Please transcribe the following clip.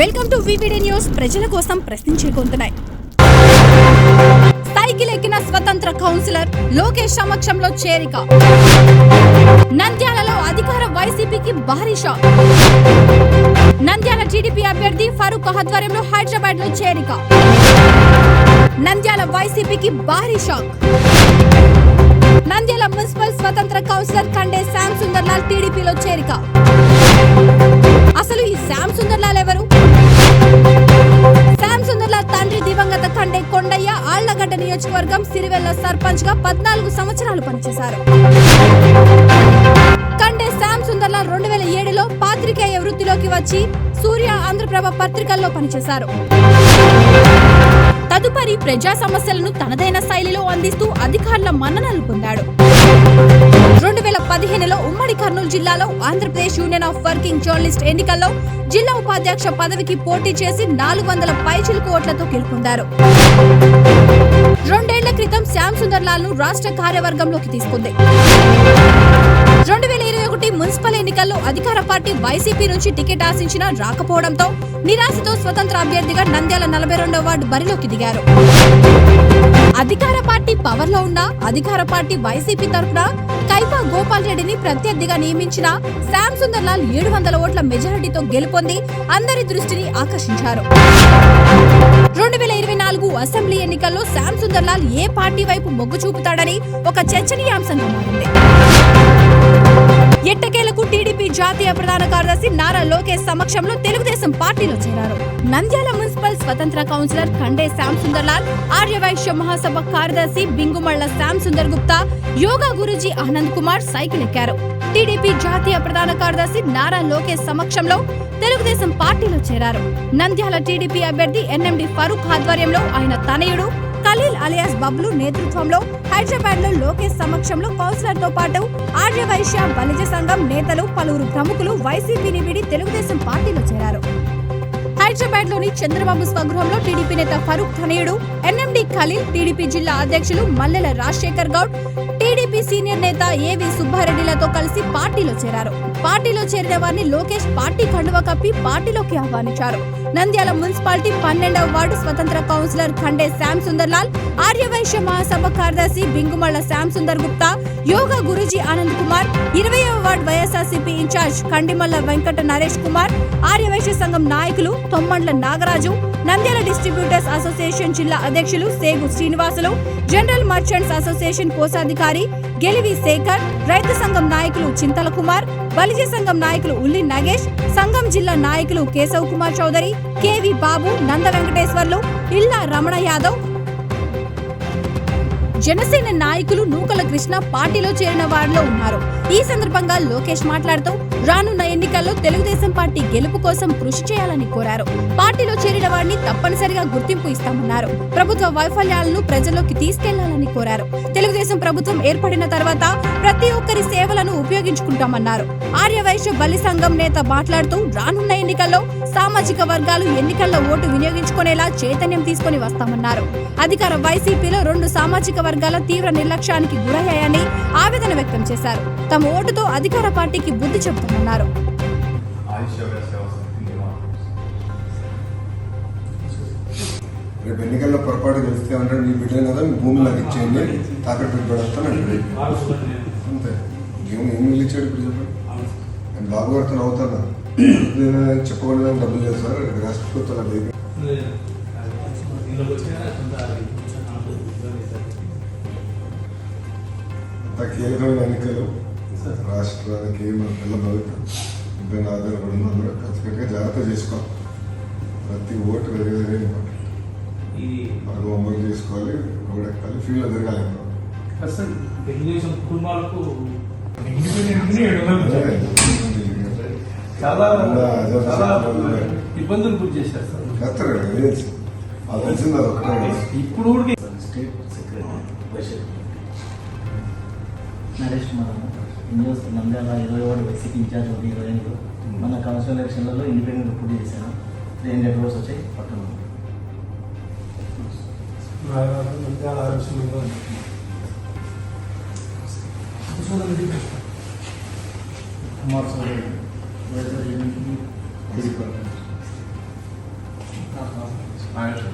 Welcome to VVD news. ప్రజల కోసం ప్రశ్నించే గొంతున్నాయి సైకిల్ ఎక్కిన స్వతంత్ర కౌన్సిలర్ లోకేష్ సమక్షంలో చేరిక. నంద్యాలలో అధికార వైసీపీకి భారీ షాక్. నంద్యాల టీడీపీ అభ్యర్థి ఫరూక్ ఆధ్వర్యంలో హైదరాబాద్లో చేరిక. నంద్యాల వైసీపీకి భారీ షాక్. నంద్యాల మున్సిపల్ స్వతంత్ర కౌన్సిలర్ కండే శ్యామ్ సుందర్లాల్ టీడీపీలో చేరిక. అసలు ఈ శ్యామ్ సుందర్లాల్ దివంగత కొండయ్య ఆళ్ళగడ్డ నియోజకవర్గం సిరివెల్ల సర్పంచ్గా పద్నాలుగు సంవత్సరాలు పనిచేశారు. కండే శ్యామ్ సుందర్లాల్ రెండు వేల ఏడులో పాత్రికేయ వృత్తిలోకి వచ్చి సూర్య ఆంధ్రప్రభ పత్రికల్లో పనిచేశారు. తదుపరి ప్రజా సమస్యలను తనదైన శైలిలో అందిస్తూ అధికారుల మన్ననలు పొందాడు. రెండు వేల పదిహేనులో ఉమ్మడి కర్నూలు జిల్లాలో Andhra Pradesh union of working journalist ఎన్నికల్లో జిల్లా ఉపాధ్యక్ష పదవికి పోటీ చేసి నాలుగు వందల పైచిలుకు ఓట్లతో గెలుపొందారు. రెండేళ్ళ క్రితం శ్యామ్ సుందర్ లాల్ను రాష్ట్ర కార్యవర్గంలోకి తీసుకుంది. రెండు వేల ఇరవై ఒకటి మున్సిపల్ ఎన్నికల్లో అధికార పార్టీ వైసీపీ నుంచి టికెట్ ఆశించినా రాకపోవడంతో నిరాశతో స్వతంత్ర అభ్యర్థిగా నంద్యాల నలభై రెండవ వార్డు బరిలోకి దిగారు. అధికార పార్టీ పవర్లో ఉన్న అధికార పార్టీ వైసీపీ తరఫున కైపా గోపాల్ రెడ్డిని ప్రత్యర్థిగా నియమించిన శ్యామ్ సుందర్ లాల్ ఏడు వందల ఓట్ల మెజారిటీతో గెలుపొంది అందరి దృష్టిని ఆకర్షించారు. రెండు వేల ఇరవై నాలుగు అసెంబ్లీ ఎన్నికల్లో శ్యామ్ సుందర్ లాల్ ఏ పార్టీ వైపు మొగ్గు చూపుతాడని ఒక చర్చనీయాంశంగా మారింది. ఎట్టకేలకు టీడీపీ జాతీయ ప్రధాన కార్యదర్శి నారా లోకేష్ సమక్షంలో తెలుగుదేశం పార్టీలో చేరారు. నంద్యాల మున్సిపల్ స్వతంత్ర కౌన్సిలర్ ఖండే శ్యామ్ సుందర్ లాల్ ఆర్యవైశ్య మహాసభ కార్యదర్శి బింగుమళ్ళ శ్యామ్ సుందర్ గుప్తా యోగా గురుజీ ఆనంద్ కుమార్ సైకిల్ ఎక్కారు. టీడీపీ జాతీయ ప్రధాన కార్యదర్శి నారా లోకేష్ సమక్షంలో తెలుగుదేశం పార్టీలో చేరారు. నంద్యాల టీడీపీ అభ్యర్థి ఎన్ఎండి ఫరూక్ ఆధ్వర్యంలో ఆయన తనయుడు ఖలీల్ అలియాస్ బబ్లు నేతృత్వంలో హైదరాబాద్లో లోకేష్ సమక్షంలో కౌన్సిలర్తో పాటు ఆర్య వైశ్య బలిజ సంఘం నేతలు పలువురు ప్రముఖులు వైసీపీని విడి తెలుగుదేశం పార్టీలో చేరారు. హైదరాబాద్లోని చంద్రబాబు స్వగృహంలో టీడీపీ నేత ఫరూక్ తనయుడు ఎన్ఎండి ఖలీల్ టీడీపీ జిల్లా అధ్యక్షులు మల్లెల రాజశేఖర్ గౌడ్ టీడీపీ సీనియర్ నేత ఏవి సుబ్బారెడ్డిలతో కలిసి పార్టీలో చేరారు. పార్టీలో చేరిన వారిని లోకేష్ పార్టీ కండువ కప్పి పార్టీలోకి ఆహ్వానించారు. నంద్యాల మున్సిపాలిటీ పన్నెండవ వార్డు స్వతంత్ర కౌన్సిలర్ ఖండే శ్యామ్ సుందర్ లాల్ ఆర్యవైశ్య మహాసభ కార్యదర్శి బింగుమళ్ళ శ్యామ్ సుందర్ గుప్తా యోగా గురుజీ ఆనంద్ కుమార్ ఇరవైవ ward YSRCP in charge Kandimalla Venkata Naresh Kumar Arya Vysya సంఘం నాయకులు తొమ్మండ్ల నాగరాజు నంద్యాల డిస్ట్రిబ్యూటర్స్ అసోసియేషన్ జిల్లా అధ్యక్షులు Segu Srinivasulu general merchants association కోశాధికారి గెలివి శేఖర్ రైతు సంఘం నాయకులు చింతల కుమార్ బలిజ సంఘం నాయకులు ఉల్లి నగేష్ సంఘం జిల్లా నాయకులు కేశవ్ కుమార్ చౌదరి కేవి బాబు నంద వెంకటేశ్వర్లు ఇల్లా రమణ యాదవ్. జనసేన నాయకులు నూకల కృష్ణ పార్టీలో చేరిన వారిలో ఉన్నారు. ఈ సందర్భంగా లోకేష్ మాట్లాడుతూ రానున్న ఎన్నికల్లో తెలుగుదేశం పార్టీ గెలుపు కోసం కృషి చేయాలని కోరారు. పార్టీలో చేరిన వారిని తప్పనిసరిగా గుర్తింపు ఇస్తామన్నారు. ప్రభుత్వ వైఫల్యాలను ప్రజల్లోకి తీసుకెళ్ళాలని కోరారు. తెలుగుదేశం ప్రభుత్వం ఏర్పడిన తర్వాత ప్రతి ఒక్కరి సేవలను ఉపయోగించుకుంటామన్నారు. ఆర్యవైశ్య బలి సంఘం నేత మాట్లాడుతూ రానున్న ఎన్నికల్లో సామాజిక వర్గాలు ఎన్నికల్లో ఓటు వినియోగించుకునేలా చైతన్యం తీసుకొని వస్తామన్నారు. అధికార వైసీపీలో రెండు సామాజిక వర్గాల తీవ్ర నిర్లక్ష్యానికి గురయ్యాయని ఆవేదన వ్యక్తం చేశారు. తమ ఓటుతో అధికార పార్టీకి బుద్ధి చెబుతామన్నారు రేపు ఎన్నికల్లో పొరపాటు తెలిస్తే అంటే మీ బిడ్డలు కదా మీ భూమి నాకు ఇచ్చేయండి తాకట్టు పెట్టుబడతానండి అంతే. ఏం ఏం మిగిలి ఇచ్చాడు ఇప్పుడు చెప్పండి? నేను బాబు గారితో అవుతాను చెప్పకుండా డబ్బులు లేదు సార్ రాష్ట్రపతి అలా అంత కీలకమైన ఎన్నికలు? రాష్ట్రానికి మన పిల్ల భవిత. ఇబ్బంది ఆధారపడి కూడా ఖచ్చితంగా జాగ్రత్త చేసుకోవాలి ప్రతి ఓటు వెరీ వెరీ ఇంపార్టెంట్ మనకు హోంవర్క్ చేసుకోవాలి రోడ్ ఎక్కాలి ఫీల్డ్లో తిరగాలి అసలు తెలుగుదేశం కుటుంబాలకు చాలా చాలా ఇబ్బందులు గురి చేశారు సార్. ఇప్పుడు state secretary Naresh Kumar news Nandyal ఇరవై ఒకటి వైసీపీ ఇన్ఛార్జ్ ఉంది ఇరవై ఐదు. మన కౌన్సిల్ ఎలక్షన్లలో ఇండిపెండెంట్ పోటీ చేశాను త్రీ హండ్రెడ్ క్రోర్స్ వచ్చాయి పట్టణం కుమార్ సోదరి నాగేశ్వర